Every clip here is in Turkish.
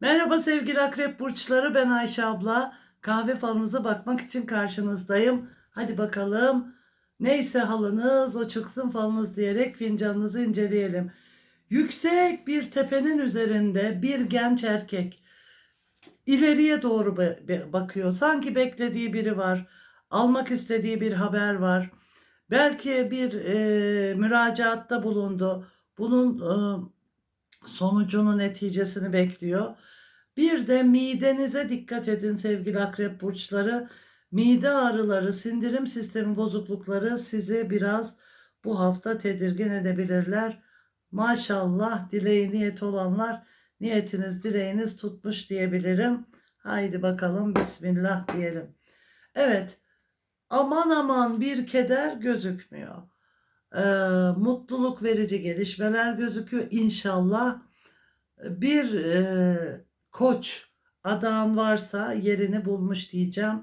Merhaba sevgili akrep burçları ben Ayşe abla. Kahve falınıza bakmak için karşınızdayım. Hadi bakalım neyse halınız o çıksın falınız diyerek fincanınızı inceleyelim. Yüksek bir tepenin üzerinde bir genç erkek ileriye doğru bakıyor. Sanki beklediği biri var. Almak istediği bir haber var. Belki bir e, müracaatta bulundu. Bunun e, sonucunu, neticesini bekliyor. Bir de midenize dikkat edin sevgili akrep burçları. Mide ağrıları, sindirim sistemi bozuklukları sizi biraz bu hafta tedirgin edebilirler. Maşallah dileği niyet olanlar niyetiniz dileğiniz tutmuş diyebilirim. Haydi bakalım bismillah diyelim. Evet aman aman bir keder gözükmüyor. Ee, mutluluk verici gelişmeler gözüküyor. İnşallah bir e, koç adağın varsa yerini bulmuş diyeceğim.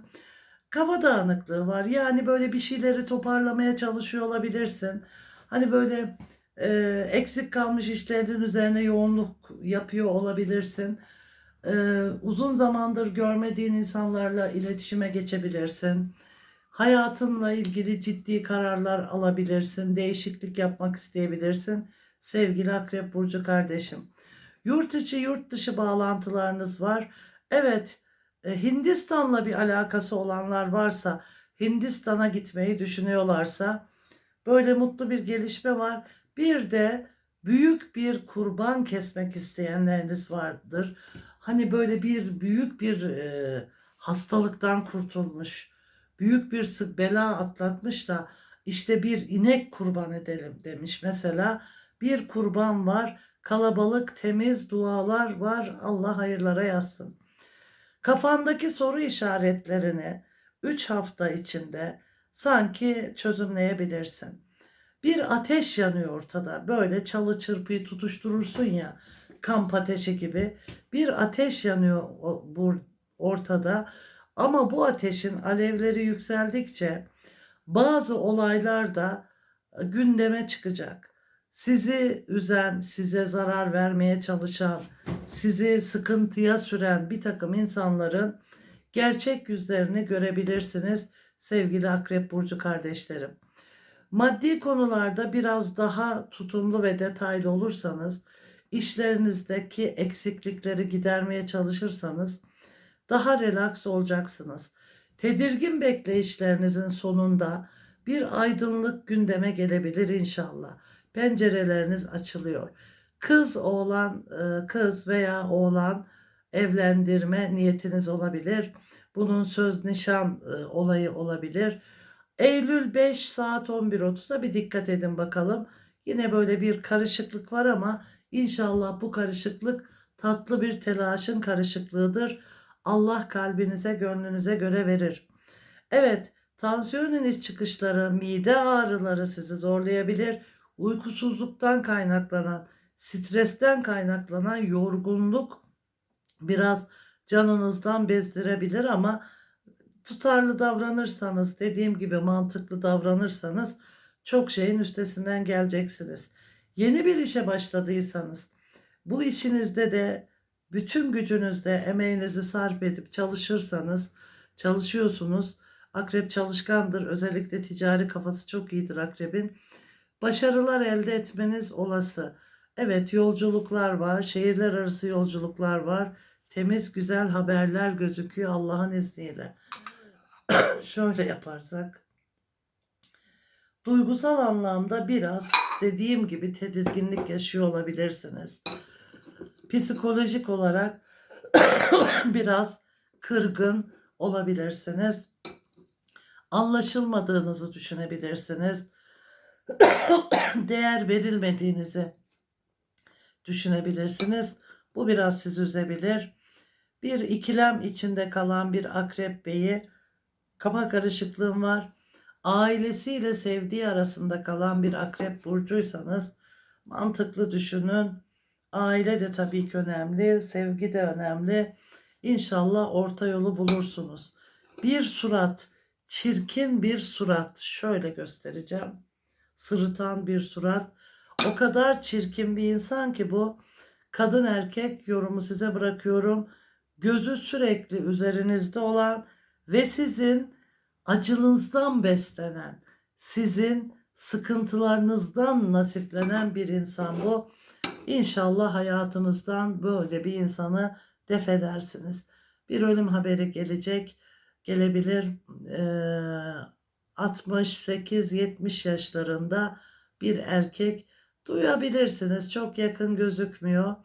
Kafa dağınıklığı var. Yani böyle bir şeyleri toparlamaya çalışıyor olabilirsin. Hani böyle e, eksik kalmış işlerin üzerine yoğunluk yapıyor olabilirsin. E, uzun zamandır görmediğin insanlarla iletişime geçebilirsin. Hayatınla ilgili ciddi kararlar alabilirsin. Değişiklik yapmak isteyebilirsin. Sevgili Akrep Burcu kardeşim. Yurt içi yurt dışı bağlantılarınız var. Evet e, Hindistan'la bir alakası olanlar varsa Hindistan'a gitmeyi düşünüyorlarsa böyle mutlu bir gelişme var. Bir de büyük bir kurban kesmek isteyenleriniz vardır. Hani böyle bir büyük bir e, hastalıktan kurtulmuş, büyük bir sık bela atlatmış da işte bir inek kurban edelim demiş mesela. Bir kurban var, kalabalık, temiz dualar var. Allah hayırlara yazsın. Kafandaki soru işaretlerini 3 hafta içinde sanki çözümleyebilirsin. Bir ateş yanıyor ortada. Böyle çalı çırpıyı tutuşturursun ya kamp ateşi gibi. Bir ateş yanıyor ortada. Ama bu ateşin alevleri yükseldikçe bazı olaylar da gündeme çıkacak. Sizi üzen, size zarar vermeye çalışan, sizi sıkıntıya süren bir takım insanların gerçek yüzlerini görebilirsiniz sevgili Akrep Burcu kardeşlerim. Maddi konularda biraz daha tutumlu ve detaylı olursanız, işlerinizdeki eksiklikleri gidermeye çalışırsanız daha relax olacaksınız. Tedirgin bekleyişlerinizin sonunda bir aydınlık gündeme gelebilir inşallah. Pencereleriniz açılıyor. Kız oğlan, e, kız veya oğlan evlendirme niyetiniz olabilir. Bunun söz nişan e, olayı olabilir. Eylül 5 saat 11.30'a bir dikkat edin bakalım. Yine böyle bir karışıklık var ama inşallah bu karışıklık tatlı bir telaşın karışıklığıdır. Allah kalbinize, gönlünüze göre verir. Evet, tansiyon çıkışları, mide ağrıları sizi zorlayabilir. Uykusuzluktan kaynaklanan, stresten kaynaklanan yorgunluk biraz canınızdan bezdirebilir ama tutarlı davranırsanız, dediğim gibi mantıklı davranırsanız çok şeyin üstesinden geleceksiniz. Yeni bir işe başladıysanız, bu işinizde de bütün gücünüzle emeğinizi sarf edip çalışırsanız, çalışıyorsunuz. Akrep çalışkandır. Özellikle ticari kafası çok iyidir akrebin. Başarılar elde etmeniz olası. Evet yolculuklar var, şehirler arası yolculuklar var. Temiz güzel haberler gözüküyor Allah'ın izniyle. Şöyle yaparsak. Duygusal anlamda biraz dediğim gibi tedirginlik yaşıyor olabilirsiniz. Psikolojik olarak biraz kırgın olabilirsiniz. Anlaşılmadığınızı düşünebilirsiniz. Değer verilmediğinizi düşünebilirsiniz. Bu biraz sizi üzebilir. Bir ikilem içinde kalan bir akrep beyi kafa karışıklığım var. Ailesiyle sevdiği arasında kalan bir akrep burcuysanız mantıklı düşünün. Aile de tabii ki önemli, sevgi de önemli. İnşallah orta yolu bulursunuz. Bir surat, çirkin bir surat. Şöyle göstereceğim. Sırıtan bir surat. O kadar çirkin bir insan ki bu. Kadın erkek yorumu size bırakıyorum. Gözü sürekli üzerinizde olan ve sizin acılığınızdan beslenen, sizin sıkıntılarınızdan nasiplenen bir insan bu. İnşallah hayatınızdan böyle bir insanı def edersiniz. Bir ölüm haberi gelecek, gelebilir. Ee, 68-70 yaşlarında bir erkek duyabilirsiniz. Çok yakın gözükmüyor.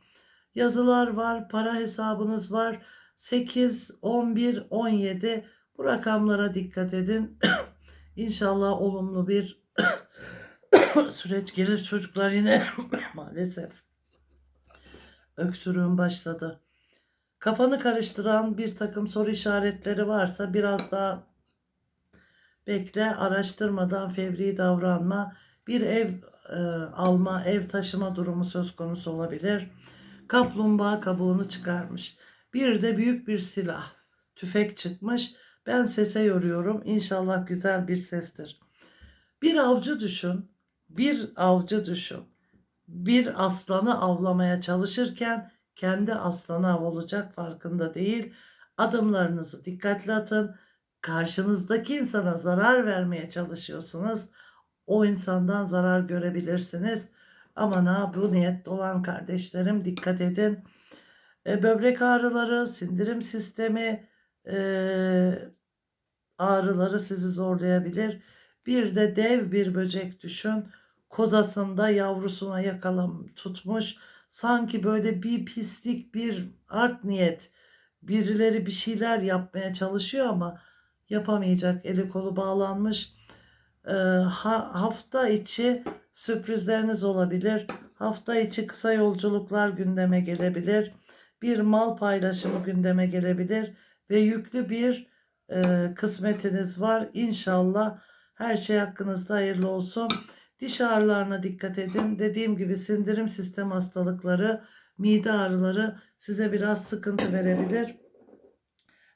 Yazılar var, para hesabınız var. 8, 11, 17 bu rakamlara dikkat edin. İnşallah olumlu bir süreç gelir çocuklar yine maalesef. Öksürüğüm başladı. Kafanı karıştıran bir takım soru işaretleri varsa biraz daha bekle, araştırmadan fevri davranma. Bir ev e, alma, ev taşıma durumu söz konusu olabilir. Kaplumbağa kabuğunu çıkarmış. Bir de büyük bir silah, tüfek çıkmış. Ben sese yoruyorum. İnşallah güzel bir sestir. Bir avcı düşün. Bir avcı düşün. Bir aslanı avlamaya çalışırken kendi aslanı av olacak farkında değil. Adımlarınızı dikkatli atın. Karşınızdaki insana zarar vermeye çalışıyorsunuz. O insandan zarar görebilirsiniz. Aman ha bu niyette olan kardeşlerim dikkat edin. E, böbrek ağrıları, sindirim sistemi e, ağrıları sizi zorlayabilir. Bir de dev bir böcek düşün. Kozasında yavrusuna yakalam tutmuş. Sanki böyle bir pislik, bir art niyet. Birileri bir şeyler yapmaya çalışıyor ama yapamayacak. Eli kolu bağlanmış. E, ha, hafta içi sürprizleriniz olabilir. Hafta içi kısa yolculuklar gündeme gelebilir. Bir mal paylaşımı gündeme gelebilir ve yüklü bir e, kısmetiniz var. İnşallah her şey hakkınızda hayırlı olsun. Diş ağrılarına dikkat edin. Dediğim gibi sindirim sistem hastalıkları, mide ağrıları size biraz sıkıntı verebilir.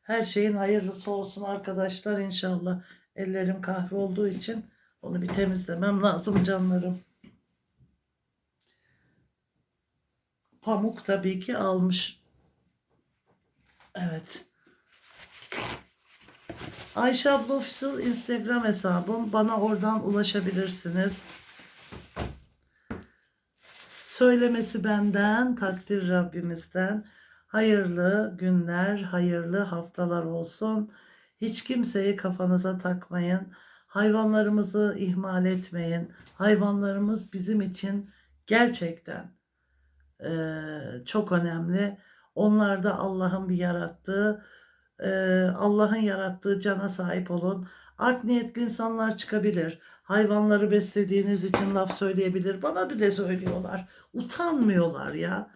Her şeyin hayırlısı olsun arkadaşlar inşallah. Ellerim kahve olduğu için onu bir temizlemem lazım canlarım. Pamuk tabii ki almış. Evet. Ayşe abla Official Instagram hesabım. Bana oradan ulaşabilirsiniz. Söylemesi benden, takdir Rabbimizden. Hayırlı günler, hayırlı haftalar olsun. Hiç kimseyi kafanıza takmayın. Hayvanlarımızı ihmal etmeyin. Hayvanlarımız bizim için gerçekten eee, çok önemli. Onlar da Allah'ın bir yarattığı, Allah'ın yarattığı cana sahip olun. Art niyetli insanlar çıkabilir. Hayvanları beslediğiniz için laf söyleyebilir. Bana bile söylüyorlar. Utanmıyorlar ya.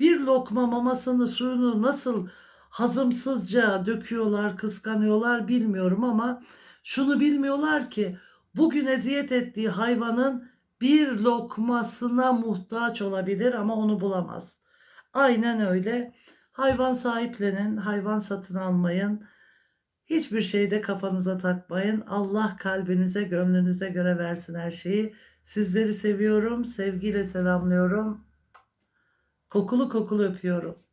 Bir lokma mamasını suyunu nasıl hazımsızca döküyorlar, kıskanıyorlar bilmiyorum ama şunu bilmiyorlar ki bugün eziyet ettiği hayvanın bir lokmasına muhtaç olabilir ama onu bulamaz. Aynen öyle. Hayvan sahiplenin, hayvan satın almayın. Hiçbir şeyde kafanıza takmayın. Allah kalbinize, gönlünüze göre versin her şeyi. Sizleri seviyorum, sevgiyle selamlıyorum. Kokulu kokulu öpüyorum.